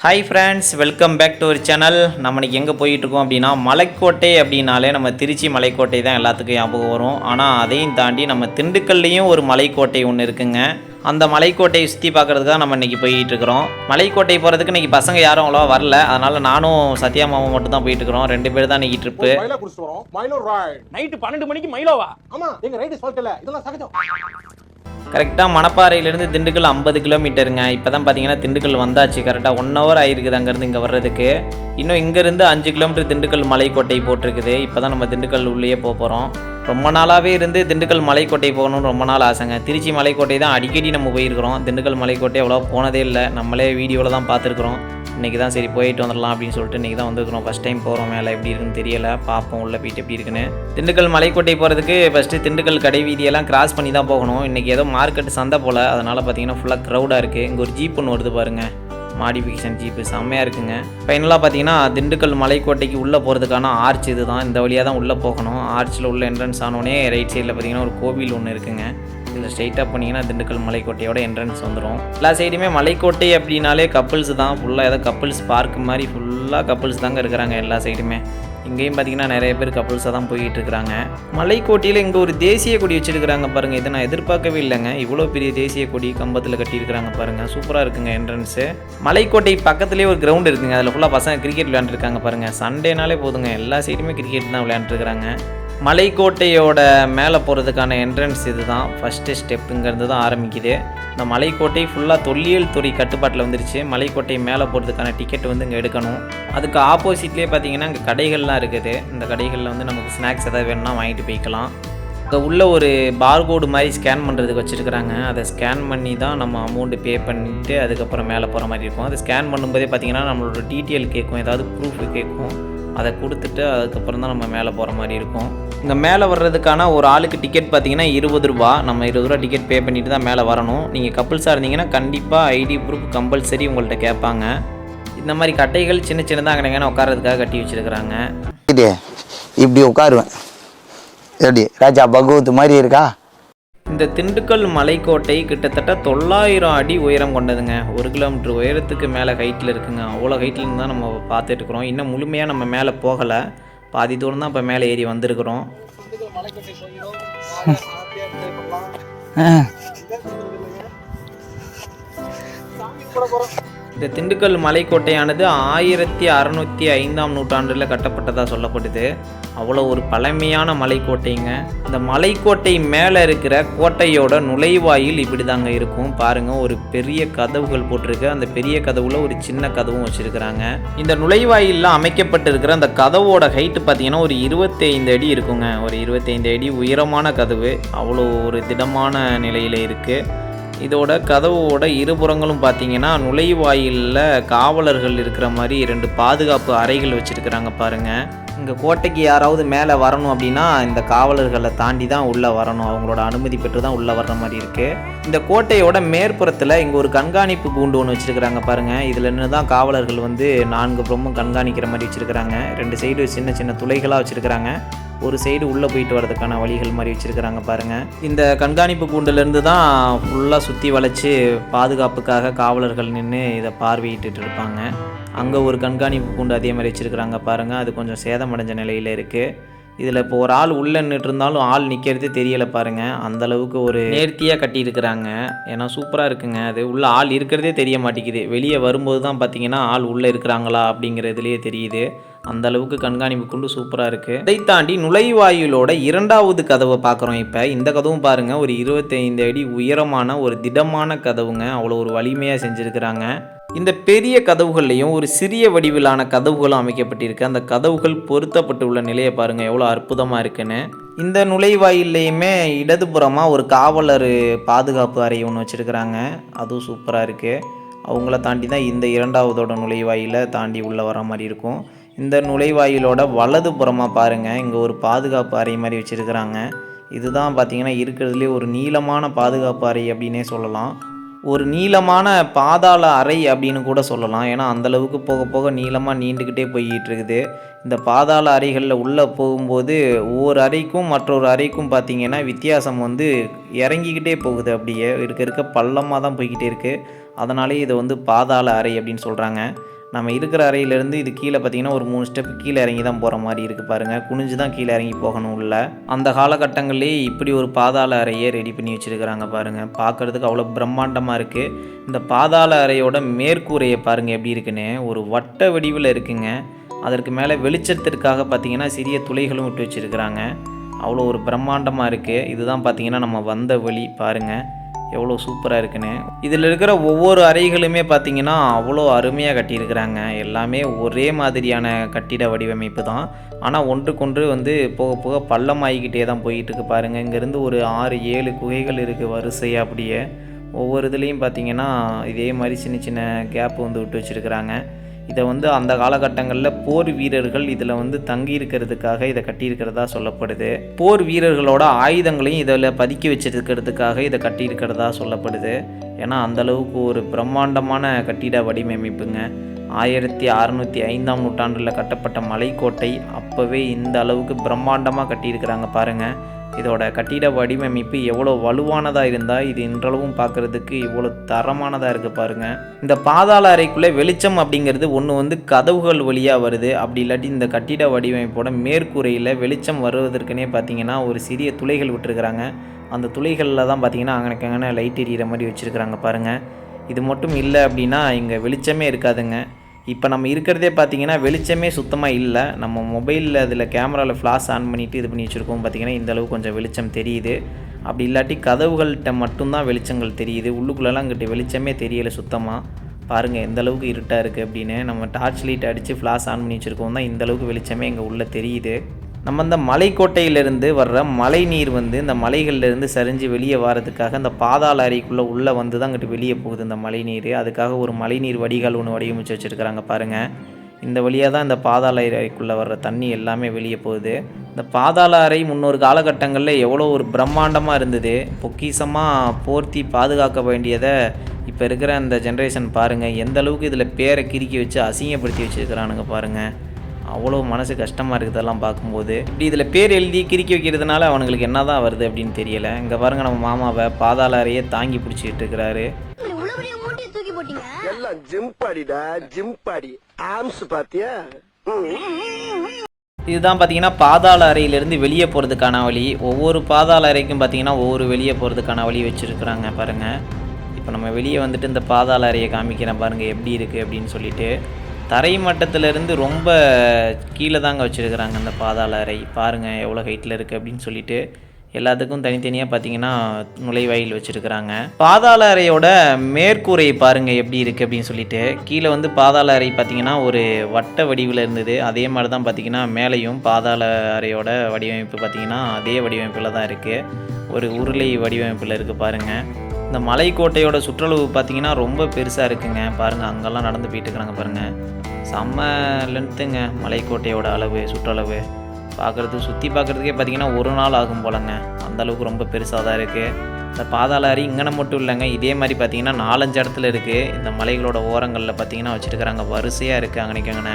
Hi friends welcome back to ஒரு channel நம்ம இன்னைக்கு எங்கே போயிட்டுருக்கோம் அப்படின்னா மலைக்கோட்டை அப்படின்னாலே நம்ம திருச்சி மலைக்கோட்டை தான் எல்லாத்துக்கும் ஞாபகம் வரும். ஆனால் அதையும் தாண்டி நம்ம திண்டுக்கல்லையும் ஒரு மலைக்கோட்டை ஒன்று இருக்குங்க. அந்த மலைக்கோட்டையை சுற்றி பார்க்குறதுக்கு தான் நம்ம இன்றைக்கி போயிட்டு இருக்கிறோம் மலைக்கோட்டை போகிறதுக்கு இன்றைக்கி பசங்க யாரும் அவ்வளோவா வரல. அதனால் நானும் சத்யா மாமா மட்டும் தான் போயிட்டு இருக்கிறோம் ரெண்டு பேர் தான் இன்றைக்கி ட்ரிப்பு நைட்டு பன்னெண்டு மணிக்கு மைலோவா ஆமா. எங்க ரைடு சொல்லிட்டல இதெல்லாம் சகஜம். கரெக்டாக மணப்பாறையிலேருந்து திண்டுக்கல் ஐம்பது கிலோமீட்டருங்க. இப்போ தான் பார்த்தீங்கன்னா திண்டுக்கல் வந்தாச்சு. கரெக்டாக ஒன் ஹவர் ஆயிருக்குது அங்கேருந்து இங்கே வர்றதுக்கு. இன்னும் இங்கேருந்து அஞ்சு கிலோமீட்டர் திண்டுக்கல் மலைக்கோட்டை போட்டிருக்குது. இப்போ தான் நம்ம திண்டுக்கல் உள்ளேயே போக போகிறோம் ரொம்ப நாளாகவே இருந்து திண்டுக்கல் மலைக்கோட்டை போகணும்னு ரொம்ப நாள் ஆசைங்க. திருச்சி மலைக்கோட்டை தான் அடிக்கடி நம்ம போயிருக்கிறோம். திண்டுக்கல் மலைக்கோட்டை அவ்வளோ போனதே இல்லை. நம்மளே வீடியோவில் தான் பார்த்துருக்குறோம். இன்றைக்கி தான் சரி போயிட்டு வந்துடலாம் அப்படின்னு சொல்லிட்டு இன்றைக்கி தான் வந்துருக்கிறோம். ஃபஸ்ட் டைம் போகிறோம் மேலே. எப்படி இருக்குன்னு தெரியல. பார்ப்போம் உள்ளே போயிட்டு எப்படி இருக்குன்னு. திண்டுக்கல் மலைக்கோட்டை போகிறதுக்கு ஃபஸ்ட்டு திண்டுக்கல் கடை வீதியெல்லாம் கிராஸ் பண்ணி தான் போகணும். இன்றைக்கி ஏதோ மார்க்கெட் சந்தை போல். அதனால் பார்த்தீங்கன்னா ஃபுல்லாக க்ரௌடாக இருக்குது இங்கே ஒரு ஜீப் ஒன்று வருது பாருங்கள் மாடிஃபிகேஷன் ஜீப்பு செம்மையாக இருக்குங்க. ஃபைனலாக பார்த்தீங்கன்னா திண்டுக்கல் மலைக்கோட்டைக்கு உள்ளே போகிறதுக்கான ஆர்ச் இது தான். இந்த வழியாக தான் உள்ளே போகணும். ஆர்ச்சில் உள்ள என்ட்ரன்ஸ் ஆனோடனே ரைட் சைடில் பார்த்தீங்கன்னா ஒரு கோவில் ஒன்று இருக்குங்க. இதில் ஸ்ட்ரைட்டாக போனீங்கன்னா திண்டுக்கல் மலைக்கோட்டையோட என்ட்ரன்ஸ் வந்துடும் எல்லா சைடுமே மலைக்கோட்டை அப்படின்னாலே கப்புள்ஸ் தான். ஃபுல்லாக ஏதோ கப்புள்ஸ் பார்க் மாதிரி ஃபுல்லாக கப்புள்ஸ் தாங்க இருக்கிறாங்க எல்லா சைடுமே இங்கேயும் பார்த்தீங்கன்னா நிறைய பேர் கப்புள்ஸாக தான் போய்கிட்டு இருக்கிறாங்க. மலைக்கோட்டையில் இங்கே ஒரு தேசிய கொடி வச்சுருக்கிறாங்க பாருங்கள் இதை நான் எதிர்பார்க்கவே இல்லைங்க. இவ்வளோ பெரிய தேசிய கொடி கம்பத்தில் கட்டியிருக்கிறாங்க பாருங்கள் சூப்பராக இருக்குங்க என்ட்ரன்ஸு மலைக்கோட்டை பக்கத்துலேயே ஒரு கிரவுண்ட் இருக்குங்க. அதில் ஃபுல்லாக பசங்க கிரிக்கெட் விளையாண்டுருக்காங்க பாருங்கள் சண்டேனாலே போதுங்க. எல்லா சைடுமே கிரிக்கெட் தான் விளையாண்டுருக்காங்க மலைக்கோட்டையோட மேலே போகிறதுக்கான என்ட்ரன்ஸ் இது தான் ஃபஸ்ட்டு ஸ்டெப்புங்கிறது தான் ஆரம்பிக்குது. இந்த மலைக்கோட்டை ஃபுல்லாக தொல்லியல் துறை கட்டுப்பாட்டில் வந்துருச்சு. மலைக்கோட்டை மேலே போகிறதுக்கான டிக்கெட் வந்து இங்கே எடுக்கணும். அதுக்கு ஆப்போசிட்லேயே பார்த்தீங்கன்னா இங்கே கடைகள்லாம் இருக்குது. இந்த கடைகளில் வந்து நமக்கு ஸ்நாக்ஸ் ஏதாவது வேணும்னா வாங்கிட்டு போய்க்கலாம். அங்கே உள்ள ஒரு பார்கோடு மாதிரி ஸ்கேன் பண்ணுறதுக்கு வச்சுருக்குறாங்க. அதை ஸ்கேன் பண்ணி தான் நம்ம அமௌண்ட்டு பே பண்ணிவிட்டு அதுக்கப்புறம் மேலே போகிற மாதிரி இருக்கும். அதை ஸ்கேன் பண்ணும்போதே பார்த்தீங்கன்னா நம்மளோட டீட்டெயில் கேட்கும். ஏதாவது ப்ரூஃப் கேட்கும். அதை கொடுத்துட்டு அதுக்கப்புறம் தான் நம்ம மேலே போகிற மாதிரி இருக்கும். இங்கே மேலே வர்றதுக்கான ஒரு ஆளுக்கு டிக்கெட் பார்த்தீங்கன்னா இருபது ரூபா. நம்ம இருபது ரூபா டிக்கெட் பே பண்ணிட்டு தான் மேலே வரணும். நீங்கள் கப்புள்ஸாக இருந்தீங்கன்னா கண்டிப்பாக ஐடி ப்ரூஃப் கம்பல்சரி உங்கள்கிட்ட கேட்பாங்க. இந்த மாதிரி கட்டைகள் சின்ன சின்னதாக அங்கன உட்காரதுக்காக கட்டி வச்சுருக்குறாங்க. இது இப்படி உட்காருவேன். எப்படி? ராஜா பகவத் மாதிரி இருக்கா? இந்த திண்டுக்கல் மலைக்கோட்டை கிட்டத்தட்ட தொள்ளாயிரம் அடி உயரம் கொண்டதுங்க. ஒரு கிலோமீட்டர் உயரத்துக்கு மேலே ஹைட்டில் இருக்குங்க. அவ்வளோ ஹைட்டில் இருந்து தான் நம்ம பார்த்துட்டு இருக்கிறோம். இன்னும் முழுமையாக நம்ம மேலே போகலை. பாதி தூரம் தான் இப்போ மேலே ஏறி வந்திருக்கிறோம். இந்த திண்டுக்கல் மலைக்கோட்டையானது ஆயிரத்தி அறநூற்றி ஐந்தாம் நூற்றாண்டில் கட்டப்பட்டதாக சொல்லப்படுது. அவ்வளோ ஒரு பழமையான மலைக்கோட்டைங்க. இந்த மலைக்கோட்டை மேலே இருக்கிற கோட்டையோட நுழைவாயில் இப்படி தாங்க இருக்கும். பாருங்கள் ஒரு பெரிய கதவுகள் போட்டிருக்கு. அந்த பெரிய கதவுல ஒரு சின்ன கதவும் வச்சுருக்கிறாங்க. இந்த நுழைவாயிலில் அமைக்கப்பட்டிருக்கிற அந்த கதவோட ஹைட்டு பார்த்தீங்கன்னா ஒரு இருபத்தைந்து அடி இருக்குங்க. ஒரு இருபத்தைந்து அடி உயரமான கதவு. அவ்வளோ ஒரு திடமான நிலையில் இருக்குது இதோட கதவோட இருபுறங்களும் பார்த்தீங்கன்னா நுழைவாயிலில் காவலர்கள் இருக்கிற மாதிரி ரெண்டு பாதுகாப்பு அறைகள் வச்சுருக்கிறாங்க பாருங்க. இங்கே கோட்டைக்கு யாராவது மேலே வரணும் அப்படின்னா இந்த காவலர்களை தாண்டி தான் உள்ளே வரணும். அவங்களோட அனுமதி பெற்று தான் உள்ளே வர்ற மாதிரி இருக்குது இந்த கோட்டையோட மேற்புறத்தில் இங்கே ஒரு கண்காணிப்பு கூண்டு ஒன்று வச்சுருக்கிறாங்க பாருங்கள் இதில் நின்று தான் காவலர்கள் வந்து நான்கு புறமும் கண்காணிக்கிற மாதிரி வச்சுருக்கிறாங்க. ரெண்டு சைடு சின்ன சின்ன துளைகளாக வச்சுருக்கிறாங்க. ஒரு சைடு உள்ளே போயிட்டு வரதுக்கான வழிகள் மாதிரி வச்சுருக்கிறாங்க பாருங்கள் இந்த கண்காணிப்பு கூண்டுலேருந்து தான் ஃபுல்லாக சுற்றி வளைச்சி பாதுகாப்புக்காக காவலர்கள் நின்று இதை பார்வையிட்டு இருப்பாங்க. அங்கே ஒரு கண்காணிப்பு கூண்டு அதே மாதிரி வச்சுருக்குறாங்க பாருங்கள் அது கொஞ்சம் சேதமடைஞ்ச நிலையில் இருக்குது இதில் இப்போ ஒரு ஆள் உள்ளே நின்றுட்டு இருந்தாலும் ஆள் நிற்கிறது தெரியலை பாருங்கள் அந்த அளவுக்கு ஒரு நேர்த்தியாக கட்டியிருக்கிறாங்க. ஏன்னா சூப்பராக இருக்குங்க அது. உள்ளே ஆள் இருக்கிறதே தெரிய மாட்டேங்குது. வெளியே வரும்போது தான் பார்த்தீங்கன்னா ஆள் உள்ளே இருக்கிறாங்களா அப்படிங்கிறதுலேயே தெரியுது. அந்த அளவுக்கு கண்காணிப்பு கொண்டு சூப்பராக இருக்குது இதை தாண்டி நுழைவாயிலோட இரண்டாவது கதவை பார்க்குறோம் இப்போ. இந்த கதவும் பாருங்கள் ஒரு இருபத்தைந்து அடி உயரமான ஒரு திடமான கதவுங்க. அவ்வளோ ஒரு வலிமையாக செஞ்சுருக்கிறாங்க. இந்த பெரிய கதவுகள்லையும் ஒரு சிறிய வடிவிலான கதவுகளும் அமைக்கப்பட்டிருக்கு. அந்த கதவுகள் பொருத்தப்பட்டு உள்ள நிலையை பாருங்கள் எவ்வளோ அற்புதமாக இருக்குன்னு. இந்த நுழைவாயில்லையுமே இடதுபுறமாக ஒரு காவலர் பாதுகாப்பு அறை ஒன்று வச்சுருக்கிறாங்க. அதுவும் சூப்பராக இருக்குது அவங்கள தாண்டி தான் இந்த இரண்டாவதோட நுழைவாயிலை தாண்டி உள்ளே வர மாதிரி இருக்கும். இந்த நுழைவாயிலோட வலது புறமாக பாருங்கள் இங்கே ஒரு பாதுகாப்பு அறை மாதிரி வச்சுருக்கிறாங்க. இதுதான் பார்த்திங்கன்னா இருக்கிறதுலே ஒரு நீளமான பாதுகாப்பு அறை அப்படின்னே சொல்லலாம். ஒரு நீளமான பாதாள அறை அப்படின்னு கூட சொல்லலாம். ஏன்னா அந்தளவுக்கு போக போக நீளமாக நீண்டுக்கிட்டே போய்கிட்டு இருக்குது. இந்த பாதாள அறைகளில் உள்ளே போகும்போது ஒவ்வொரு அறைக்கும் மற்றொரு அறைக்கும் பார்த்திங்கன்னா வித்தியாசம் வந்து இறங்கிக்கிட்டே போகுது. அப்படியே இருக்க இருக்க பள்ளமாக தான் போய்கிட்டே இருக்குது அதனாலே இதை வந்து பாதாள அறை அப்படின்னு சொல்கிறாங்க நம்ம இருக்கிற அறையிலேருந்து இது கீழே பார்த்தீங்கன்னா ஒரு மூணு ஸ்டெப் கீழே இறங்கி தான் போகிற மாதிரி இருக்குது பாருங்கள் குனிஞ்சு தான் கீழே இறங்கி போகணும் உள்ள. அந்த காலகட்டங்கள்லேயே இப்படி ஒரு பாதாள அறையை ரெடி பண்ணி வச்சுருக்கிறாங்க பாருங்கள் பார்க்குறதுக்கு அவ்வளோ பிரம்மாண்டமாக இருக்குது இந்த பாதாள அறையோட மேற்கூரையை பாருங்கள் எப்படி இருக்குன்னு. ஒரு வட்ட வடிவில் இருக்குங்க. அதற்கு மேலே வெளிச்சத்திற்காக பார்த்தீங்கன்னா சிறிய துளைகளும் விட்டு வச்சுருக்கிறாங்க. அவ்வளோ ஒரு பிரம்மாண்டமாக இருக்குது இதுதான் பார்த்தீங்கன்னா நம்ம வந்த வழி பாருங்கள் எவ்வளோ சூப்பராக இருக்குன்னு. இதில் இருக்கிற ஒவ்வொரு அறைகளுமே பார்த்தீங்கன்னா அவ்வளோ அருமையாக கட்டியிருக்கிறாங்க. எல்லாமே ஒரே மாதிரியான கட்டிட வடிவமைப்பு தான். ஆனால் ஒன்றுக்கொன்று வந்து போக போக பள்ளமாகிக்கிட்டே தான் போயிட்டுருக்கு பாருங்கள் இங்கேருந்து ஒரு ஆறு ஏழு குகைகள் இருக்குது வரிசையாக அப்படியே. ஒவ்வொரு இதுலேயும் பார்த்தீங்கன்னா இதே மாதிரி சின்ன சின்ன கேப் வந்து விட்டு வச்சுருக்கிறாங்க. இதை வந்து அந்த காலகட்டங்களில் போர் வீரர்கள் இதில் வந்து தங்கி இருக்கிறதுக்காக இதை கட்டியிருக்கிறதா சொல்லப்படுது. போர் வீரர்களோட ஆயுதங்களையும் இதில் பதுக்கி வச்சிருக்கிறதுக்காக இதை கட்டியிருக்கிறதா சொல்லப்படுது. ஏன்னா அந்த அளவுக்கு ஒரு பிரம்மாண்டமான கட்டிட வடிவமைப்புங்க. ஆயிரத்தி அறநூற்றி ஐந்தாம் நூற்றாண்டில் கட்டப்பட்ட மலைக்கோட்டை அப்போவே இந்த அளவுக்கு பிரம்மாண்டமாக கட்டியிருக்கிறாங்க பாருங்கள் இதோட கட்டிட வடிவமைப்பு எவ்வளோ வலுவானதாக இருந்தால் இது இன்றளவும் பார்க்குறதுக்கு இவ்வளோ தரமானதாக இருக்குது பாருங்கள் இந்த பாதாள அறைக்குள்ளே வெளிச்சம் அப்படிங்கிறது ஒன்று வந்து கதவுகள் வழியாக வருது. அப்படி இல்லாட்டி இந்த கட்டிட வடிவமைப்போட மேற்கூரையில் வெளிச்சம் வருவதற்குனே பார்த்தீங்கன்னா ஒரு சிறிய துளைகள் விட்டுருக்குறாங்க. அந்த துளைகளில் தான் பார்த்தீங்கன்னா அங்கனக்கு லைட் எரியிற மாதிரி வச்சுருக்குறாங்க பாருங்கள் இது மட்டும் இல்லை அப்படின்னா இங்கே வெளிச்சமே இருக்காதுங்க. இப்போ நம்ம இருக்கிறதே பார்த்தீங்கன்னா வெளிச்சமே சுத்தமாக இல்லை. நம்ம மொபைலில் அதில் கேமராவில் ஃப்ளாஷ் ஆன் பண்ணிவிட்டு இது பண்ணி வச்சுருக்கோம் பார்த்தீங்கன்னா இந்தளவு கொஞ்சம் வெளிச்சம் தெரியுது. அப்படி இல்லாட்டி கதவுகள்கிட்ட மட்டும்தான் வெளிச்சங்கள் தெரியுது. உள்ளுக்குள்ளெல்லாம் அங்கிட்ட வெளிச்சமே தெரியலை சுத்தமாக பாருங்கள் எந்த அளவுக்கு இருட்டாக இருக்குது அப்படின்னு. நம்ம டார்ச் லைட் அடித்து ஃப்ளாஷ் ஆன் பண்ணி வச்சுருக்கோம் தான் இந்த அளவுக்கு வெளிச்சமே இங்கே உள்ளே தெரியுது. நம்ம இந்த மலைக்கோட்டையிலிருந்து வர்ற மழை நீர் வந்து இந்த மலைகள்லேருந்து சரிஞ்சு வெளியே வரதுக்காக இந்த பாதாள அறைக்குள்ளே உள்ளே வந்து தான் அங்கிட்டு வெளியே போகுது இந்த மழை நீர் அதுக்காக ஒரு மழைநீர் வடிகால் ஒன்று வடிவமைச்சு வச்சுருக்கிறாங்க பாருங்கள் இந்த வழியாக தான் இந்த பாதாள அறைக்குள்ளே வர்ற தண்ணி எல்லாமே வெளியே போகுது. இந்த பாதாள அறை முன்னொரு காலகட்டங்களில் எவ்வளோ ஒரு பிரம்மாண்டமாக இருந்தது. பொக்கிசமாக போர்த்தி பாதுகாக்க வேண்டியதை இப்போ இருக்கிற அந்த ஜென்ரேஷன் பாருங்கள் எந்த அளவுக்கு இதில் பேரை கிறுக்கி வச்சு அசிங்கப்படுத்தி வச்சுருக்கிறானுங்க பாருங்கள் அவ்வளோ மனசு கஷ்டமாக இருக்குது இதெல்லாம் பார்க்கும்போது. இப்படி இதில் பேர் எழுதி கிறுக்கி வைக்கிறதுனால அவனுங்களுக்கு என்ன தான் வருது அப்படின்னு தெரியல. இங்கே பாருங்கள் நம்ம மாமாவை பாதாள அறையே தாங்கி பிடிச்சிட்டு இருக்கிறாரு. இதுதான் பார்த்தீங்கன்னா பாதாள அறையிலேருந்து வெளியே போகிறதுக்கான வழி. ஒவ்வொரு பாதாள அறைக்கும் பார்த்தீங்கன்னா ஒவ்வொரு வெளியே போகிறதுக்கான வழி வச்சுருக்குறாங்க பாருங்கள் இப்போ நம்ம வெளியே வந்துட்டு இந்த பாதாள அறையை காமிக்கிறேன் பாருங்கள் எப்படி இருக்குது அப்படின்னு சொல்லிட்டு. தரை மட்டத்திலேருந்து ரொம்ப கீழே தாங்க வச்சுருக்குறாங்க அந்த பாதாள அறை. பாருங்கள் எவ்வளோ ஹைட்டில் இருக்குது அப்படின்னு சொல்லிட்டு எல்லாத்துக்கும் தனித்தனியாக பார்த்தீங்கன்னா நுழைவாயில் வச்சுருக்குறாங்க. பாதாள அறையோட மேற்கூரை பாருங்கள் எப்படி இருக்குது அப்படின்னு சொல்லிட்டு. கீழே வந்து பாதாள அறை பார்த்தீங்கன்னா ஒரு வட்ட வடிவில் இருந்தது. அதே மாதிரி தான் பார்த்தீங்கன்னா மேலேயும் பாதாள அறையோட வடிவமைப்பு பார்த்தீங்கன்னா அதே வடிவமைப்பில் தான் இருக்குது ஒரு உருளை வடிவமைப்பில் இருக்குது பாருங்கள் இந்த மலைக்கோட்டையோட சுற்றளவு பார்த்தீங்கன்னா ரொம்ப பெருசாக இருக்குங்க. பாருங்கள் அங்கெல்லாம் நடந்து போயிட்டு இருக்கிறாங்க பாருங்கள் செம்ம லென்த்துங்க மலைக்கோட்டையோட அளவு சுற்றளவு. பார்க்குறது சுற்றி பார்க்குறதுக்கே பார்த்தீங்கன்னா ஒரு நாள் ஆகும் போலங்க. அந்தளவுக்கு ரொம்ப பெருசாக தான் இருக்குது இந்த பாதாள அறை இங்கன மட்டும் இல்லைங்க. இதே மாதிரி பார்த்தீங்கன்னா நாலஞ்சு இடத்துல இருக்குது இந்த மலைகளோட ஓரங்களில் பார்த்தீங்கன்னா வச்சுருக்கிறாங்க. வரிசையாக இருக்குது அங்கனைக்கங்கன.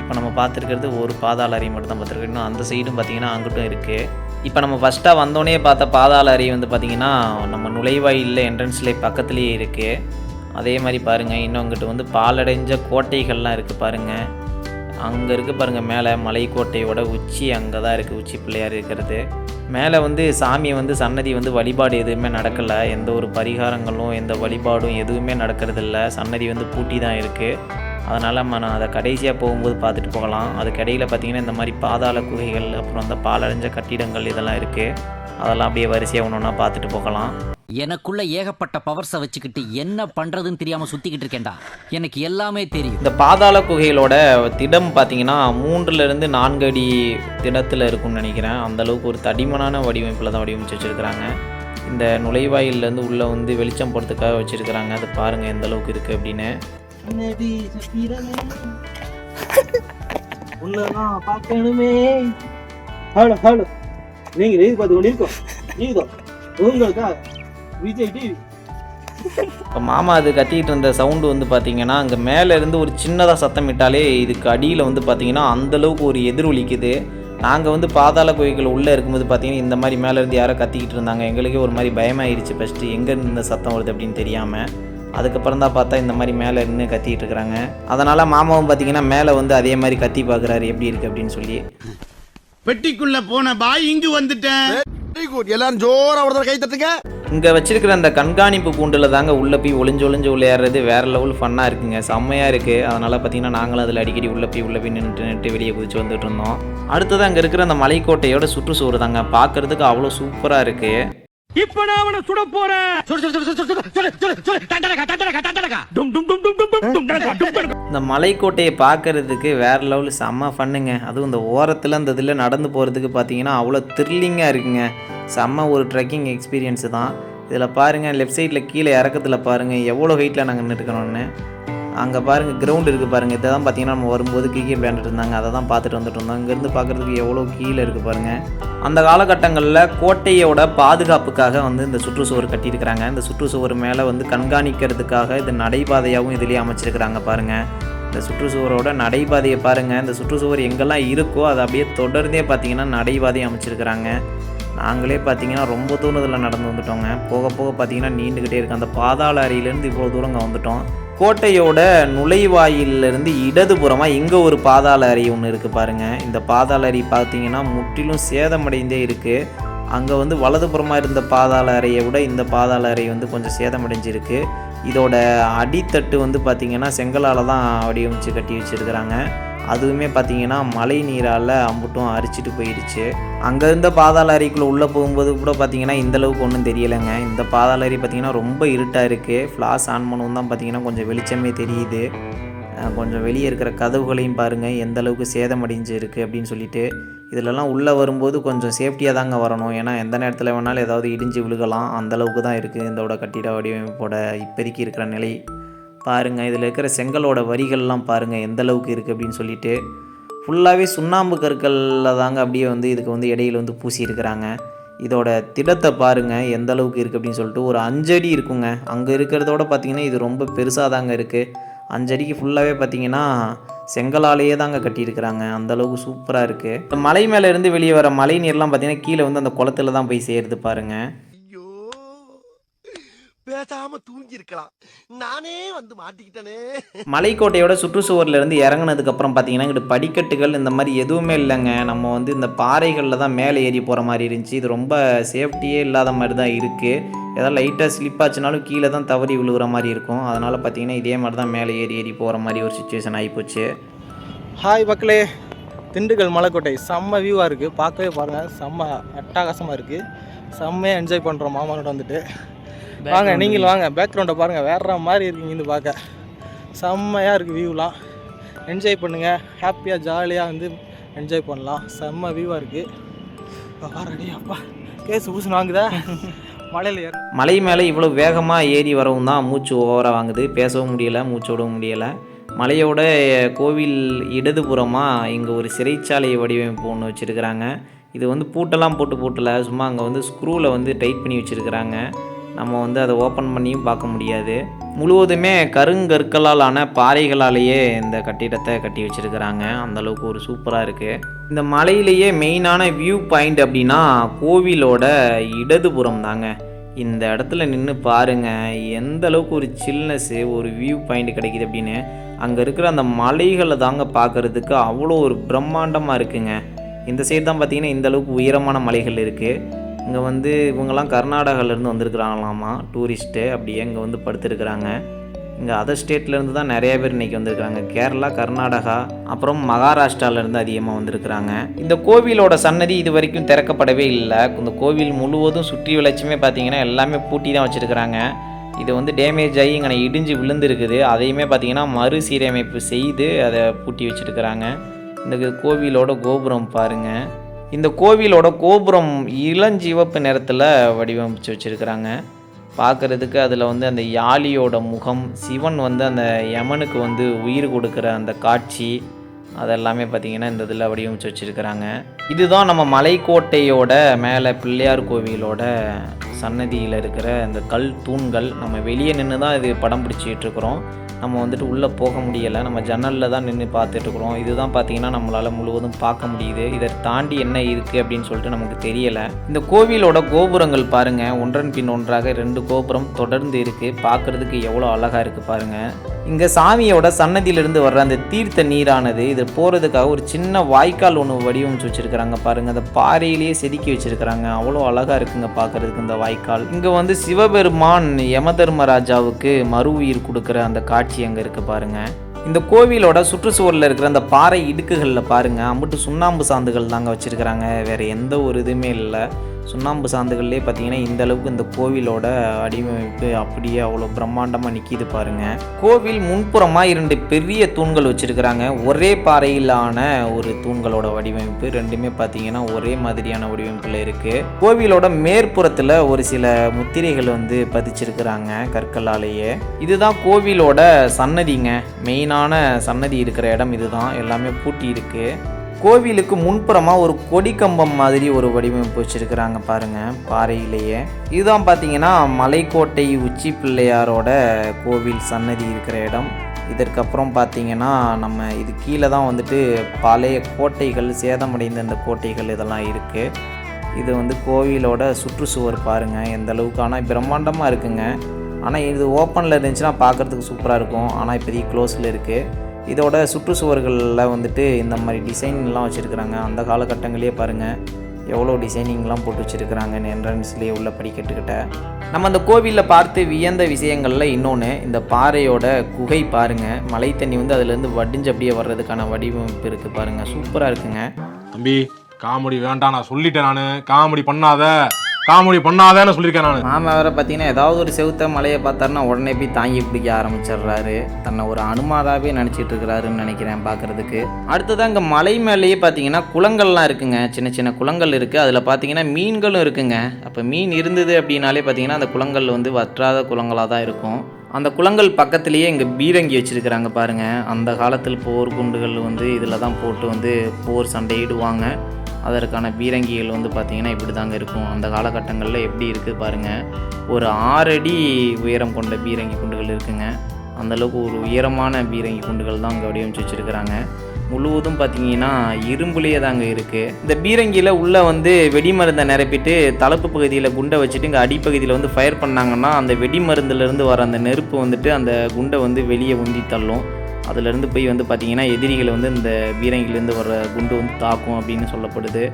இப்போ நம்ம பார்த்துருக்கிறது ஒரு பாதாள மட்டும் தான் பார்த்துருக்கோம். இன்னும் அந்த சைடும் பார்த்தீங்கன்னா அங்கிட்டும் இருக்குது இப்போ நம்ம ஃபஸ்ட்டாக வந்தோடனே பார்த்த பாதாள அறை வந்து பார்த்திங்கன்னா நம்ம நுழைவாயிலில் என்ட்ரன்ஸ்லேயே பக்கத்துலேயே இருக்குது அதே மாதிரி பாருங்கள் இன்னும் வந்து பாலடைஞ்ச கோட்டைகள்லாம் இருக்குது பாருங்கள் அங்கே இருக்குது பாருங்கள் மேலே மலைக்கோட்டையோட உச்சி அங்கே தான் இருக்குது உச்சி பிள்ளையார் இருக்கிறது. மேலே வந்து சாமி வந்து சன்னதி வந்து வழிபாடு எதுவுமே நடக்கலை. எந்த ஒரு பரிகாரங்களும் எந்த வழிபாடும் எதுவுமே நடக்கிறதில்ல. சன்னதி வந்து பூட்டி தான் இருக்குது அதனால் நம்ம நான் அதை கடைசியாக போகும்போது பார்த்துட்டு போகலாம். அதுக்கு இடையில பார்த்தீங்கன்னா இந்த மாதிரி பாதாள குகைகள் அப்புறம் அந்த பாலடைஞ்ச கட்டிடங்கள் இதெல்லாம் இருக்குது அதெல்லாம் அப்படியே வரிசையாக ஒன்று ஒன்றா பார்த்துட்டு போகலாம். எனக்குள்ள ஏகப்பட்ட பவர்ஸை வச்சுக்கிட்டு என்ன பண்றதுன்னு தெரியாம சுத்திக்கிட்டு இருக்கேன்டா. எனக்கு எல்லாமே தெரியும். இந்த பாதாள குகைகளோட திடம் பார்த்தீங்கன்னா மூன்றுலேருந்து நான்கு அடி திடத்தில் இருக்கும்னு நினைக்கிறேன். அந்த அளவுக்கு ஒரு தடிமனான வடிவமைப்பில் தான் வடிவமைச்சு வச்சுருக்கிறாங்க. இந்த நுழைவாயிலேருந்து உள்ளே வந்து வெளிச்சம் போடுறதுக்காக வச்சுருக்கிறாங்க. அது பாருங்கள் எந்த அளவுக்கு இருக்குது அப்படின்னு. உள்ளதான் பார்க்கணுமே. ஹலோ கொண்டிருக்கோம் இதோ உங்களுக்கா விஜய் டிவி இப்போ மாமா அது கத்திக்கிட்டு இருந்த சவுண்டு வந்து பார்த்தீங்கன்னா அங்கே மேலே இருந்து ஒரு சின்னதாக சத்தம் விட்டாலே இதுக்கு அடியில் வந்து பார்த்தீங்கன்னா அந்தளவுக்கு ஒரு எதிரொலிக்குது நாங்கள் வந்து பாதாள கோயில்கள் உள்ளே இருக்கும்போது பார்த்தீங்கன்னா இந்த மாதிரி மேலே இருந்து யாரோ கத்திக்கிட்டு இருந்தாங்க. எங்களுக்கே ஒரு மாதிரி பயமாயிருச்சு ஃபஸ்ட்டு எங்கேருந்து இந்த சத்தம் வருது அப்படின்னு தெரியாமல் அதுக்கப்புறம் தான் பார்த்தா இந்த மாதிரி மேலே நின்று கத்திட்டு இருக்கிறாங்க. அதனால் மாமாவும் பார்த்தீங்கன்னா மேலே வந்து அதே மாதிரி கத்தி பார்க்குறாரு எப்படி இருக்குது அப்படின்னு சொல்லி. பெட்டிக்குள்ள போன பாய் இங்கு வந்துட்டேன். வெரி குட் எல்லாரும் ஜோரா ஒரு தடவை கை தட்டுங்க. இங்கே வச்சிருக்கிற அந்த கண்காணிப்பு கூண்டில் தாங்க உள்ளே போய் ஒளிஞ்சு ஒளிஞ்சு விளையாடுறது வேறு லெவல் ஃபன்னாக இருக்குங்க. செம்மையாக இருக்குது அதனால் பார்த்தீங்கன்னா நாங்களும் அதில் அடிக்கடி உள்ளே போய் உள்ளே போய் நின்றுட்டு நின்றுட்டு வெளியே குதிச்சு வந்துட்டு இருந்தோம். அடுத்தது அங்கே இருக்கிற அந்த மலைக்கோட்டையோட சுற்றுச்சுவர் தாங்க. பார்க்கறதுக்கு அவ்வளோ சூப்பராக இருக்குது இப்ப நான் அவனை சுட போறேன் இந்த மலைக்கோட்டையை பார்க்கறதுக்கு வேற லெவல் செம்ம ஃபன்னுங்க அதுவும் இந்த ஓரத்தில் அந்த இதில் நடந்து போகிறதுக்கு பார்த்தீங்கன்னா அவ்வளோ த்ரில்லிங்காக இருக்குங்க செம்ம ஒரு ட்ரெக்கிங் எக்ஸ்பீரியன்ஸு தான் இதில் பாருங்கள் லெஃப்ட் சைடில் கீழே இறக்கத்தில் பாருங்கள் எவ்வளோ ஹைட்டில் நாங்கள் நின்றுருக்கணும்னு அங்கே பாருங்கள் கிரவுண்ட் இருக்குது பாருங்கள் இதை தான் பார்த்தீங்கன்னா நம்ம வரும்போது கிரிக்கெட் விளையாண்டுட்டு இருந்தாங்க. அதை தான் பார்த்துட்டு வந்துட்டு இருந்தோம். இங்கேருந்து பார்க்குறதுக்கு எவ்வளோ கீழே இருக்குது பாருங்கள் அந்த காலகட்டங்களில் கோட்டையோட பாதுகாப்புக்காக வந்து இந்த சுற்றுச்சுவர் கட்டியிருக்கிறாங்க. இந்த சுற்றுச்சுவர் மேலே வந்து கண்காணிக்கிறதுக்காக இது நடைபாதையாகவும் இதுலேயே அமைச்சிருக்கிறாங்க பாருங்கள் இந்த சுற்றுச்சுவரோட நடைபாதையை பாருங்கள் இந்த சுற்றுச்சுவர் எங்கெல்லாம் இருக்கோ அதை அப்படியே தொடர்ந்தே பார்த்தீங்கன்னா நடைபாதையை அமைச்சிருக்கிறாங்க. நாங்களே பார்த்தீங்கன்னா ரொம்ப தூரத்தில் நடந்து வந்துட்டோங்க. போக போக பார்த்தீங்கன்னா நீண்டுக்கிட்டே இருக்குது அந்த பாதாள அறையிலேருந்து இவ்வளோ தூரம் அங்கே வந்துட்டோம். கோட்டையோட நுழைவாயிலிருந்து இடதுபுறமாக இங்கே ஒரு பாதாள அறை ஒன்று இருக்குது பாருங்கள் இந்த பாதாள அறை பார்த்தீங்கன்னா முற்றிலும் சேதமடைந்தே இருக்குது அங்கே வந்து வலதுபுறமாக இருந்த பாதாள அறையை விட இந்த பாதாள அறை வந்து கொஞ்சம் சேதமடைஞ்சிருக்கு. இதோட அடித்தட்டு வந்து பார்த்திங்கன்னா செங்கலால் தான் வடிவமைச்சு கட்டி வச்சுருக்கிறாங்க. அதுவுமே பார்த்திங்கன்னா மழை நீரால் அம்புட்டும் அரிச்சிட்டு போயிடுச்சு. அங்கே இருந்த பாதாள அறைக்குள்ளே உள்ளே போகும்போது கூட பார்த்தீங்கன்னா இந்தளவுக்கு ஒன்றும் தெரியலைங்க. இந்த பாதாள அறை பார்த்திங்கன்னா ரொம்ப இருட்டாக இருக்குது ஃப்ளாஷ் ஆன் பண்ணவும் தான் பார்த்தீங்கன்னா கொஞ்சம் வெளிச்சமே தெரியுது. கொஞ்சம் வெளியே இருக்கிற கதவுகளையும் பாருங்கள் எந்த அளவுக்கு சேதமடைஞ்சு இருக்குது அப்படின்னு சொல்லிட்டு. இதிலலாம் உள்ளே வரும்போது கொஞ்சம் சேஃப்டியாக தாங்க வரணும். ஏன்னா எந்த நேரத்தில் வேணாலும் ஏதாவது இடிஞ்சு விழுகலாம். அந்த அளவுக்கு தான் இருக்குது இதோட கட்டிட வடிவமைப்போட இப்போதைக்கு இருக்கிற நிலை. பாருங்கள் இதில் இருக்கிற செங்கலோட வரிகள்லாம் பாருங்கள் எந்த அளவுக்கு இருக்குது அப்படின்னு சொல்லிட்டு. ஃபுல்லாகவே சுண்ணாம்பு கற்களில் தாங்க அப்படியே வந்து இதுக்கு வந்து இடையில வந்து பூசியிருக்கிறாங்க. இதோட திடத்தை பாருங்கள் எந்த அளவுக்கு இருக்குது அப்படின்னு சொல்லிட்டு. ஒரு அஞ்சடி இருக்குங்க. அங்கே இருக்கிறதோட பார்த்தீங்கன்னா இது ரொம்ப பெருசாக தாங்க இருக்குது அஞ்சடிக்கு ஃபுல்லாகவே பார்த்தீங்கன்னா செங்கலாலேயே தாங்க கட்டியிருக்கிறாங்க. அந்தளவுக்கு சூப்பராக இருக்குது இந்த மலை மேலே இருந்து வெளியே வர மழை நீர்லாம் பார்த்தீங்கன்னா கீழே வந்து அந்த குளத்துல தான் போய் சேருது பாருங்கள் பேசாம தூங்கி இருக்கலாம். நானே வந்து மாட்டிக்கிட்டனே. மலைக்கோட்டையோட சுற்றுச்சுவரில் இருந்து இறங்குனதுக்கு அப்புறம் பார்த்தீங்கன்னா இங்கிட்டு படிக்கட்டுகள் இந்த மாதிரி எதுவுமே இல்லைங்க. நம்ம வந்து இந்த பாறைகளில் தான் மேலே ஏறி போகிற மாதிரி இருந்துச்சு. இது ரொம்ப சேஃப்டியே இல்லாத மாதிரி தான் இருக்குது ஏதாவது லைட்டாக ஸ்லிப் ஆச்சுனாலும் கீழே தான் தவறி விழுகிற மாதிரி இருக்கும். அதனால் பார்த்தீங்கன்னா இதே மாதிரி தான் மேலே ஏறி ஏறி போகிற மாதிரி ஒரு சுச்சுவேஷன் ஆகிப்போச்சு ஹாய் மக்களே. திண்டுக்கல் மலைக்கோட்டை. செம்ம வியூவாக இருக்குது பார்க்கவே பாருங்கள் செம்ம அட்டகாசமாக இருக்குது செம்மையாக என்ஜாய் பண்ணுறோம் மாமனோட வந்துட்டு. வாங்க நீங்கள் வாங்க. பேக்ரவுண்டை பாருங்கள் வேற மாதிரி இருக்கீங்க இந்த பார்க்க. செம்மையாக இருக்குது வியூலாம் என்ஜாய் பண்ணுங்கள் ஹாப்பியாக ஜாலியாக வந்து என்ஜாய் பண்ணலாம். செம்ம வியூவாக இருக்குது பாருடி அப்பா கேஸ் ஊசு வாங்குதா? மலையில் ஏற மலை மேலே இவ்வளோ வேகமாக ஏறி வரவும் தான் மூச்சு ஓவராக வாங்குது. பேசவும் முடியலை மூச்சு விடவும் முடியலை. மலையோட கோவில் இடதுபுறமாக இங்கே ஒரு சிறைச்சாலை வடிவமைப்பு ஒன்று வச்சுருக்கிறாங்க. இது வந்து பூட்டெல்லாம் போட்டு பூட்டல. சும்மா அங்கே வந்து ஸ்க்ரூவில் வந்து டைட் பண்ணி வச்சுருக்கிறாங்க. நம்ம வந்து அதை ஓப்பன் பண்ணியும் பார்க்க முடியாது. முழுவதுமே கருங்கற்களால் ஆன பாறைகளாலேயே இந்த கட்டிடத்தை கட்டி வச்சுருக்கிறாங்க. அந்த அளவுக்கு ஒரு சூப்பராக இருக்குது இந்த மலையிலேயே மெயினான வியூ பாயிண்ட் அப்படின்னா கோவிலோட இடதுபுறம் தாங்க. இந்த இடத்துல நின்று பாருங்கள் எந்த அளவுக்கு ஒரு சில்னஸ்ஸு ஒரு வியூ பாயிண்ட் கிடைக்குது அப்படின்னு. அங்கே இருக்கிற அந்த மலைகளை தாங்க பார்க்கறதுக்கு அவ்வளோ ஒரு பிரம்மாண்டமாக இருக்குங்க. இந்த சைடு தான் பார்த்திங்கன்னா இந்த அளவுக்கு உயரமான மலைகள் இருக்குது இங்கே வந்து இவங்கெல்லாம் கர்நாடகாவிலேருந்து வந்திருக்கிறாங்களாமா டூரிஸ்ட்டு அப்படியே இங்கே வந்து படுத்துருக்குறாங்க. இங்கே அதர் ஸ்டேட்லேருந்து தான் நிறைய பேர் இன்றைக்கி வந்திருக்காங்க கேரளா கர்நாடகா அப்புறம் மகாராஷ்டிராலேருந்து அதிகமாக வந்திருக்கிறாங்க. இந்த கோவிலோட சன்னதி இது வரைக்கும் திறக்கப்படவே இல்லை. இந்த கோவில் முழுவதும் சுற்றி விளைச்சுமே பார்த்திங்கன்னா எல்லாமே பூட்டி தான் வச்சுருக்கிறாங்க. இது வந்து டேமேஜ் ஆகி இங்கே இடிஞ்சு விழுந்துருக்குது. அதையுமே பார்த்தீங்கன்னா மறுசீரமைப்பு செய்து அதை பூட்டி வச்சுருக்கிறாங்க. இந்த கோவிலோட கோபுரம் பாருங்கள் இந்த கோவிலோட கோபுரம் இளஞ்சிவப்பு நிறத்தில் வடிவமைச்சு வச்சுருக்கிறாங்க. பார்க்குறதுக்கு அதில் வந்து அந்த யாழியோட முகம் சிவன் வந்து அந்த யமனுக்கு வந்து உயிர் கொடுக்குற அந்த காட்சி அதெல்லாமே பார்த்திங்கன்னா இந்த இதில் வடிவமைச்சு வச்சுருக்கிறாங்க. இதுதான் நம்ம மலைக்கோட்டையோட மேலே பிள்ளையார் கோவிலோட சன்னதியில் இருக்கிற இந்த கல் தூண்கள். நம்ம வெளியே நின்று தான் இது படம் பிடிச்சிட்டு இருக்கிறோம். நம்ம வந்துட்டு உள்ளே போக முடியலை. நம்ம ஜன்னலில் தான் நின்று பார்த்துட்ருக்குறோம் இதுதான் பார்த்தீங்கன்னா நம்மளால் முழுவதும் பார்க்க முடியுது. இதை தாண்டி என்ன இருக்குது அப்படின்னு சொல்லிட்டு நமக்கு தெரியலை. இந்த கோவிலோட கோபுரங்கள் பாருங்கள் ஒன்றன் பின் ஒன்றாக ரெண்டு கோபுரம் தொடர்ந்து இருக்குது. பார்க்குறதுக்கு எவ்வளோ அழகாக இருக்குது பாருங்கள் இங்கே சாமியோட சன்னதியிலிருந்து வர்ற அந்த தீர்த்த நீரானது இது போகிறதுக்காக ஒரு சின்ன வாய்க்கால் ஒன்று வடிவமைச்சு வச்சுருக்கிறாங்க பாருங்கள் அந்த பாறையிலேயே செதுக்கி வச்சுருக்கிறாங்க. அவ்வளோ அழகாக இருக்குங்க பார்க்குறதுக்கு இந்த வாய்க்கால். இங்கே வந்து சிவபெருமான் யமதர்மராஜாவுக்கு மறு உயிர் கொடுக்குற அந்த காட்சி அங்கே இருக்குது பாருங்கள் இந்த கோவிலோட சுற்றுச்சுவரில் இருக்கிற அந்த பாறை இடுக்குகளில் பாருங்கள் அம்புட்டு சுண்ணாம்பு சாந்துகள் தாங்க வச்சுருக்கிறாங்க. வேறு எந்த ஒரு இதுவுமே இல்லை. சுண்ணாம்பு சாந்துகள்லேயே பார்த்தீங்கன்னா இந்த அளவுக்கு இந்த கோவிலோட வடிவமைப்பு அப்படியே அவ்வளோ பிரம்மாண்டமாக நிற்கிது பாருங்கள் கோவில் முன்புறமாக இரண்டு பெரிய தூண்கள் வச்சுருக்கிறாங்க. ஒரே பாறையிலான ஒரு தூண்களோட வடிவமைப்பு. ரெண்டுமே பார்த்தீங்கன்னா ஒரே மாதிரியான வடிவமைப்பில் இருக்குது கோவிலோட மேற்புறத்தில் ஒரு சில முத்திரைகள் வந்து பதிச்சிருக்கிறாங்க கற்களாலேயே. இதுதான் கோவிலோட சன்னதிங்க. மெயினான சன்னதி இருக்கிற இடம் இதுதான். எல்லாமே பூட்டி இருக்குது கோவிலுக்கு முன்புறமாக ஒரு கொடி கம்பம் மாதிரி ஒரு வடிவமைப்பு வச்சுருக்கிறாங்க பாருங்கள் பாறையிலேயே. இதுதான் பார்த்தீங்கன்னா மலைக்கோட்டை உச்சி பிள்ளையாரோட கோவில் சன்னதி இருக்கிற இடம். இதற்கப்புறம் பார்த்தீங்கன்னா நம்ம இது கீழே தான் வந்துட்டு பழைய கோட்டைகள் சேதமடைந்த இந்த கோட்டைகள் இதெல்லாம் இருக்குது இது வந்து கோவிலோட சுற்றுச்சுவர் பாருங்கள் எந்த அளவுக்கு. ஆனால் பிரம்மாண்டமாக இருக்குங்க. ஆனால் இது ஓப்பனில் இருந்துச்சுன்னா பார்க்குறதுக்கு சூப்பராக இருக்கும். ஆனால் இப்போதைக்கு க்ளோஸில் இருக்குது இதோட சுற்றுச்சுவர்களில் வந்துட்டு இந்த மாதிரி டிசைன்லாம் வச்சுருக்குறாங்க. அந்த காலகட்டங்களே பாருங்கள் எவ்வளோ டிசைனிங்லாம் போட்டு வச்சுருக்குறாங்கன்னு என்ட்ரன்ஸ்லேயே உள்ள படிக்கட்டுக்கிட்ட. நம்ம அந்த கோவிலில் பார்த்து வியந்த விஷயங்களில் இன்னொன்று இந்த பாறையோட குகை பாருங்கள் மலை தண்ணி வந்து அதுலேருந்து வடிஞ்சு அப்படியே வர்றதுக்கான வடிவமைப்பு இருக்குது பாருங்கள் சூப்பராக இருக்குங்க. தம்பி காமெடி வேண்டாம் நான் சொல்லிட்டேன் நான். காமெடி பண்ணாத. காமெடி பண்ணாதேன்னு சொல்லியிருக்கேன் நான். மாமா வேற பார்த்தீங்கன்னா ஏதாவது ஒரு செவுத்த மலையை பார்த்தாருன்னா உடனே போய் தாங்கி பிடிக்க ஆரம்பிச்சிடுறாரு. தன்னை ஒரு அனுமாராகவே நினச்சிட்டு இருக்கிறாருன்னு நினைக்கிறேன் பார்க்குறதுக்கு. அடுத்ததான் இங்கே மலை மேலேயே பார்த்தீங்கன்னா குளங்கள்லாம் இருக்குங்க. சின்ன சின்ன குளங்கள் இருக்குது அதில் பார்த்தீங்கன்னா மீன்களும் இருக்குங்க. அப்போ மீன் இருந்தது அப்படின்னாலே பார்த்தீங்கன்னா அந்த குளங்கள் வந்து வற்றாத குளங்களாக தான் இருக்கும். அந்த குளங்கள் பக்கத்துலேயே இங்கே பீரங்கி வச்சுருக்கிறாங்க பாருங்கள் அந்த காலத்தில் போர் குண்டுகள் வந்து இதில் தான் போட்டு வந்து போர் சண்டையிடுவாங்க. அதற்கான பீரங்கிகள் வந்து பார்த்திங்கன்னா இப்படி தாங்க இருக்கும். அந்த காலகட்டங்களில் எப்படி இருக்குது பாருங்கள் ஒரு ஆறடி உயரம் கொண்ட பீரங்கி குண்டுகள் இருக்குங்க. அந்தளவுக்கு ஒரு உயரமான பீரங்கி குண்டுகள் தான் அங்கே வடிவமைச்சு வச்சுருக்கிறாங்க. முழுவதும் பார்த்தீங்கன்னா இரும்புலேயே தாங்க இருக்குது இந்த பீரங்கியில் உள்ளே வந்து வெடிமருந்தை நிரப்பிட்டு தலைப்பு பகுதியில் குண்டை வச்சுட்டு இங்கே அடிப்பகுதியில் வந்து ஃபயர் பண்ணாங்கன்னா அந்த வெடிமருந்துலேருந்து வர அந்த நெருப்பு வந்துட்டு அந்த குண்டை வந்து வெளியே உந்தி தள்ளும். அதுலேருந்து போய் வந்து பார்த்தீங்கன்னா எதிரிகளை வந்து இந்த பீரங்கிலேருந்து வர குண்டு வந்து தாக்கும் அப்படின்னு சொல்லப்படுது.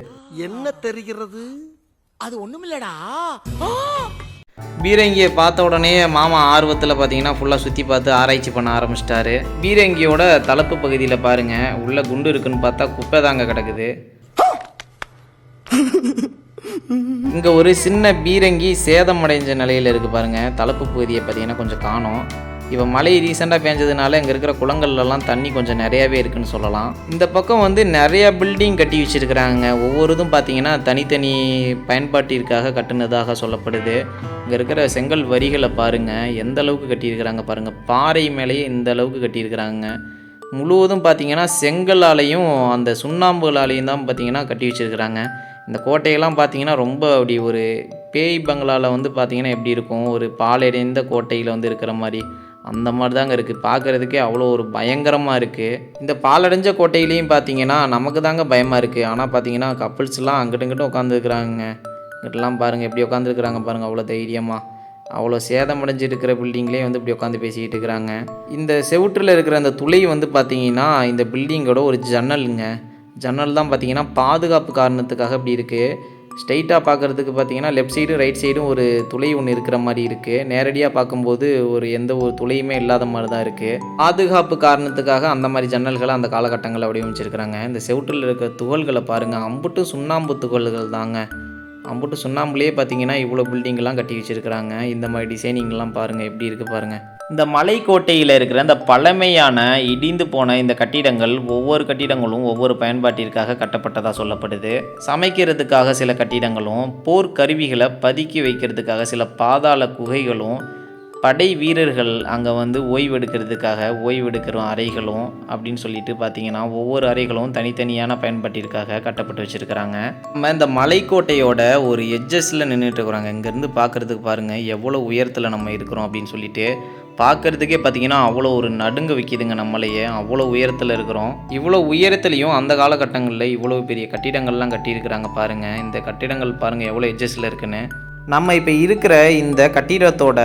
என்ன தெரிகிறது? அது ஒண்ணுமில்லடா. பீரங்கியை பார்த்த உடனே மாமா ஆர்வத்தில் பார்த்தீங்கன்னா ஃபுல்லாக சுற்றி பார்த்து ஆராய்ச்சி பண்ண ஆரம்பிச்சிட்டாரு. பீரங்கியோட தலைப்பு பகுதியில் பாருங்க உள்ள குண்டு இருக்குன்னு பார்த்தா குப்பை தாங்க கிடக்குது. இங்கே ஒரு சின்ன பீரங்கி சேதமடைஞ்ச நிலையில் இருக்குது பாருங்க தலைப்பு பகுதியை பார்த்தீங்கன்னா கொஞ்சம் காணோம். இப்போ மழை ரீசெண்டாக பேஞ்சதுனால இங்கே இருக்கிற குளங்கள்லாம் தண்ணி கொஞ்சம் நிறையாவே இருக்குன்னு சொல்லலாம். இந்த பக்கம் வந்து நிறையா பில்டிங் கட்டி வச்சுருக்கிறாங்க. ஒவ்வொருதும் பார்த்தீங்கன்னா தனித்தனி பயன்பாட்டிற்காக கட்டுனதாக சொல்லப்படுது. இங்கே இருக்கிற செங்கல் வரிகளை பாருங்கள் எந்த அளவுக்கு கட்டியிருக்கிறாங்க பாருங்கள் பாறை மேலேயே இந்த அளவுக்கு கட்டியிருக்கிறாங்க. முழுவதும் பார்த்தீங்கன்னா செங்கலாலையும் அந்த சுண்ணாம்புகளாலையும் தான் பார்த்தீங்கன்னா கட்டி வச்சுருக்கிறாங்க. இந்த கோட்டையெல்லாம் பார்த்தீங்கன்னா ரொம்ப அப்படி ஒரு பேய் பங்களாவில் வந்து பார்த்திங்கன்னா எப்படி இருக்கும்? ஒரு பாலடைந்த கோட்டையில் வந்து இருக்கிற மாதிரி. அந்த மாதிரி தாங்க இருக்குது பார்க்குறதுக்கே அவ்வளோ ஒரு பயங்கரமாக இருக்குது இந்த பாலடைஞ்ச கோட்டையிலையும் பார்த்தீங்கன்னா நமக்கு தாங்க பயமாக இருக்குது ஆனால் பார்த்தீங்கன்னா கப்புள்ஸ்லாம் அங்கிட்டு இங்கிட்ட உட்காந்துருக்குறாங்க இங்கிட்டலாம் பாருங்கள் எப்படி உட்காந்துருக்குறாங்க பாருங்கள் அவ்வளோ தைரியமாக அவ்வளோ சேதமடைஞ்சு இருக்கிற பில்டிங்லேயே வந்து இப்படி உட்காந்து பேசிக்கிட்டு இருக்கிறாங்க. இந்த செவுற்றில் இருக்கிற அந்த துளை வந்து பார்த்தீங்கன்னா இந்த பில்டிங்கோட ஒரு ஜன்னலுங்க. ஜன்னல் தான் பார்த்தீங்கன்னா பாதுகாப்பு காரணத்துக்காக இப்படி இருக்குது ஸ்ட்ரைட்டாக பார்க்குறதுக்கு பார்த்தீங்கன்னா லெஃப்ட் சைடும் ரைட் சைடும் ஒரு துளை ஒன்று இருக்கிற மாதிரி இருக்குது நேரடியாக பார்க்கும்போது ஒரு எந்த ஒரு துளையுமே இல்லாத மாதிரி தான் இருக்குது பாதுகாப்பு காரணத்துக்காக அந்த மாதிரி ஜன்னல்களை அந்த காலகட்டங்களில் வடிவமைச்சிருக்கிறாங்க. இந்த செவுட்டில் இருக்கிற துகள்களை பாருங்கள் அம்புட்டு சுண்ணாம்பு துகள்கள் தாங்க. அம்புட்டு சுண்ணாம்புலேயே பார்த்தீங்கன்னா இவ்வளோ பில்டிங்லாம் கட்டி வச்சுருக்கிறாங்க. இந்த மாதிரி டிசைனிங்லாம் பாருங்கள் எப்படி இருக்குது பாருங்கள் இந்த மலைக்கோட்டையில் இருக்கிற இந்த பழமையான இடிந்து போன இந்த கட்டிடங்கள் ஒவ்வொரு கட்டிடங்களும் ஒவ்வொரு பயன்பாட்டிற்காக கட்டப்பட்டதாக சொல்லப்படுது. சமைக்கிறதுக்காக சில கட்டிடங்களும் போர்க்கருவிகளை பதுக்கி வைக்கிறதுக்காக சில பாதாள குகைகளும் படை வீரர்கள் அங்கே வந்து ஓய்வெடுக்கிறதுக்காக ஓய்வெடுக்கிற அறைகளும் அப்படின்னு சொல்லிட்டு பார்த்தீங்கன்னா ஒவ்வொரு அறைகளும் தனித்தனியான பயன்பாட்டிற்காக கட்டப்பட்டு வச்சுருக்கிறாங்க. நம்ம இந்த மலைக்கோட்டையோட ஒரு எட்ஜஸில் நின்றுட்டு இருக்கிறாங்க. இங்கேருந்து பார்க்குறதுக்கு பாருங்கள் எவ்வளோ உயரத்தில் நம்ம இருக்கிறோம் அப்படின்னு சொல்லிட்டு. பார்க்குறதுக்கே பார்த்தீங்கன்னா அவ்வளோ ஒரு நடுங்க வைக்கிதுங்க நம்மளையே. அவ்வளோ உயரத்தில் இருக்கிறோம். இவ்வளோ உயரத்துலையும் அந்த காலகட்டங்களில் இவ்வளோ பெரிய கட்டிடங்கள்லாம் கட்டியிருக்கிறாங்க பாருங்கள் இந்த கட்டிடங்கள் பாருங்கள் எவ்வளோ எட்ஜஸில் இருக்குன்னு. நம்ம இப்போ இருக்கிற இந்த கட்டிடத்தோட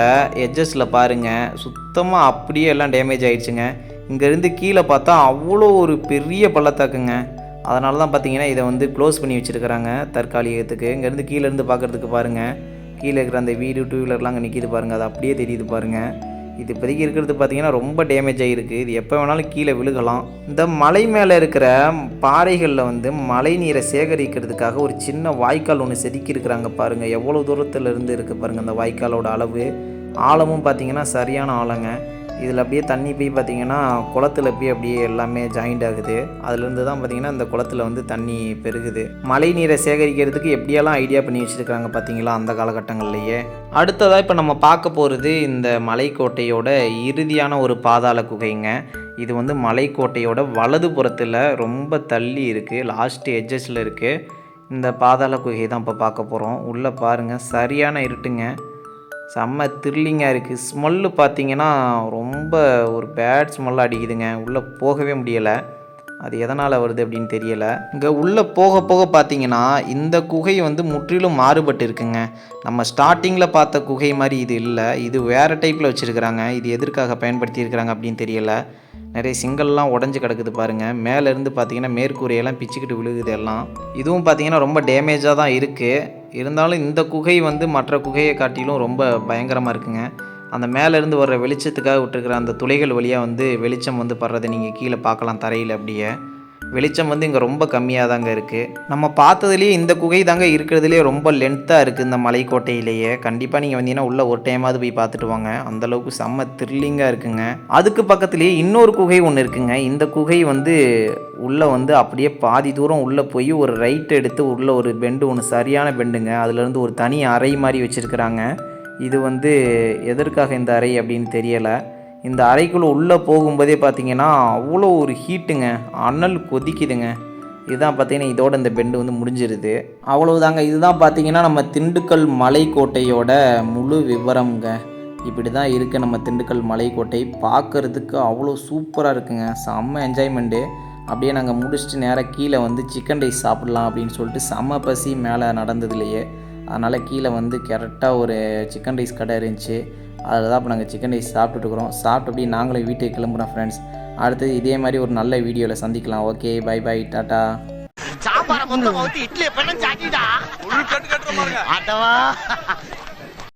எட்ஜஸில் பாருங்கள் சுத்தமாக அப்படியே எல்லாம் டேமேஜ் ஆகிடுச்சுங்க இங்கேருந்து கீழே பார்த்தா அவ்வளோ ஒரு பெரிய பள்ளத்தாக்குங்க. அதனால தான் பார்த்தீங்கன்னா இதை வந்து க்ளோஸ் பண்ணி வச்சுருக்கிறாங்க தற்காலிகத்துக்கு. இங்கேருந்து கீழேருந்து பார்க்குறதுக்கு பாருங்கள் கீழே இருக்கிற அந்த வீடு டூ வீலர்லாம் அங்கே நிற்கிது பாருங்கள் அது அப்படியே தெரியுது பாருங்கள் இது இப்போதைக்கு இருக்கிறது பார்த்தீங்கன்னா ரொம்ப டேமேஜ் ஆகிருக்கு இது எப்போ வேணாலும் கீழே விழுகலாம். இந்த மலை மேலே இருக்கிற பாறைகளில் வந்து மழை நீரை சேகரிக்கிறதுக்காக ஒரு சின்ன வாய்க்கால் ஒன்று செதுக்கி இருக்கிறாங்க பாருங்கள் எவ்வளோ தூரத்தில் இருந்து இருக்குது பாருங்கள் அந்த வாய்க்காலோட அளவு. ஆழமும் பார்த்தீங்கன்னா சரியான ஆழங்க. இதில் அப்படியே தண்ணி போய் பார்த்தீங்கன்னா குளத்துல போய் அப்படியே எல்லாமே ஜாயிண்ட் ஆகுது. அதுலேருந்து தான் பார்த்தீங்கன்னா இந்த குளத்துல வந்து தண்ணி பெருகுது. மழை நீரை சேகரிக்கிறதுக்கு எப்படியெல்லாம் ஐடியா பண்ணி வச்சுருக்காங்க பார்த்தீங்களா அந்த காலகட்டங்கள்லையே? அடுத்ததாக இப்போ நம்ம பார்க்க போகிறது இந்த மலைக்கோட்டையோட இறுதியான ஒரு பாதாள குகைங்க. இது வந்து மலைக்கோட்டையோட வலது புறத்தில் ரொம்ப தள்ளி இருக்குது லாஸ்ட் எட்ஜஸில் இருக்குது இந்த பாதாள குகை தான் இப்போ பார்க்க போகிறோம் உள்ளே பாருங்கள் சரியான இருட்டுங்க. செம்ம த்ரில்லிங்காக இருக்குது ஸ்மெல்லு பார்த்தீங்கன்னா ரொம்ப ஒரு பேட் ஸ்மெல்லாக அடிக்குதுங்க. உள்ளே போகவே முடியலை. அது எதனால் வருது அப்படின்னு தெரியலை. இங்கே உள்ளே போக போக பார்த்தீங்கன்னா இந்த குகை வந்து முற்றிலும் மாறுபட்டு இருக்குங்க. நம்ம ஸ்டார்டிங்கில் பார்த்த குகை மாதிரி இது இல்லை. இது வேறு டைப்பில் வச்சுருக்கிறாங்க. இது எதற்காக பயன்படுத்தியிருக்கிறாங்க அப்படின்னு தெரியலை. நிறைய சிங்கல்லாம் உடஞ்சி கிடக்குது பாருங்கள் மேலேருந்து பார்த்தீங்கன்னா மேற்கூரையெல்லாம் பிச்சுக்கிட்டு விழுகுது எல்லாம். இதுவும் பார்த்தீங்கன்னா ரொம்ப டேமேஜாக தான் இருக்குது இருந்தாலும் இந்த குகை வந்து மற்ற குகையை காட்டிலும் ரொம்ப பயங்கரமாக இருக்குங்க. அந்த மேலேருந்து வர்ற வெளிச்சத்துக்காக விட்டுருக்கிற அந்த துளைகள் வழியாக வந்து வெளிச்சம் வந்து படுறதை நீங்கள் கீழே பார்க்கலாம் தரையில் அப்படியே. வெளிச்சம் வந்து இங்கே ரொம்ப கம்மியாக தாங்க இருக்குது நம்ம பார்த்ததுலேயே இந்த குகை தாங்க இருக்கிறதுலே ரொம்ப லென்த்தாக இருக்குது இந்த மலைக்கோட்டையிலேயே. கண்டிப்பாக நீங்கள் வந்தீங்கன்னா உள்ளே ஒரு டைமாவது போய் பார்த்துட்டு வாங்க. அந்தளவுக்கு செம்ம த்ரில்லிங்காக இருக்குங்க. அதுக்கு பக்கத்துலேயே இன்னொரு குகை ஒன்று இருக்குங்க. இந்த குகை வந்து உள்ளே வந்து அப்படியே பாதி தூரம் உள்ளே போய் ஒரு ரைட் எடுத்து உள்ளே ஒரு பெண்டு ஒன்று சரியான பெண்டுங்க அதுலேருந்து ஒரு தனி அறை மாதிரி வச்சுருக்குறாங்க. இது வந்து எதற்காக இந்த அறை அப்படின்னு தெரியலை. இந்த அறைக்குள்ளே உள்ளே போகும்போதே பார்த்தீங்கன்னா அவ்வளோ ஒரு ஹீட்டுங்க அனல் கொதிக்குதுங்க. இதுதான் பார்த்தீங்கன்னா இதோட இந்த பெண்டு வந்து முடிஞ்சிருது. அவ்வளவுதாங்க. இதுதான் பார்த்தீங்கன்னா நம்ம திண்டுக்கல் மலைக்கோட்டையோட முழு விவரம்ங்க. இப்படி தான் இருக்குது நம்ம திண்டுக்கல் மலைக்கோட்டை. பார்க்கறதுக்கு அவ்வளோ சூப்பராக இருக்குங்க. செம்ம என்ஜாய்மெண்ட்டு அப்படியே நாங்கள் முடிச்சுட்டு நேராக கீழே வந்து சிக்கன் ரைஸ் சாப்பிட்லாம் அப்படின்னு சொல்லிட்டு செம்ம பசி மேலே நடந்ததுலையே அதனால் கீழே வந்து கரெக்டாக ஒரு சிக்கன் ரைஸ் கடை இருந்துச்சு. அதில் தான் இப்போ நாங்கள் சிக்கன் ரைஸ் சாப்பிட்டுட்டுருக்குறோம். சாப்பிட்டு அப்படியே நாங்களும் வீட்டுக்கு கிளம்புறோம் ஃப்ரெண்ட்ஸ் அடுத்தது இதே மாதிரி ஒரு நல்ல வீடியோவில் சந்திக்கலாம். ஓகே பை பை டாட்டா சாம்பார மொத்தம் இட்லியை பண்ண சாட்டிடா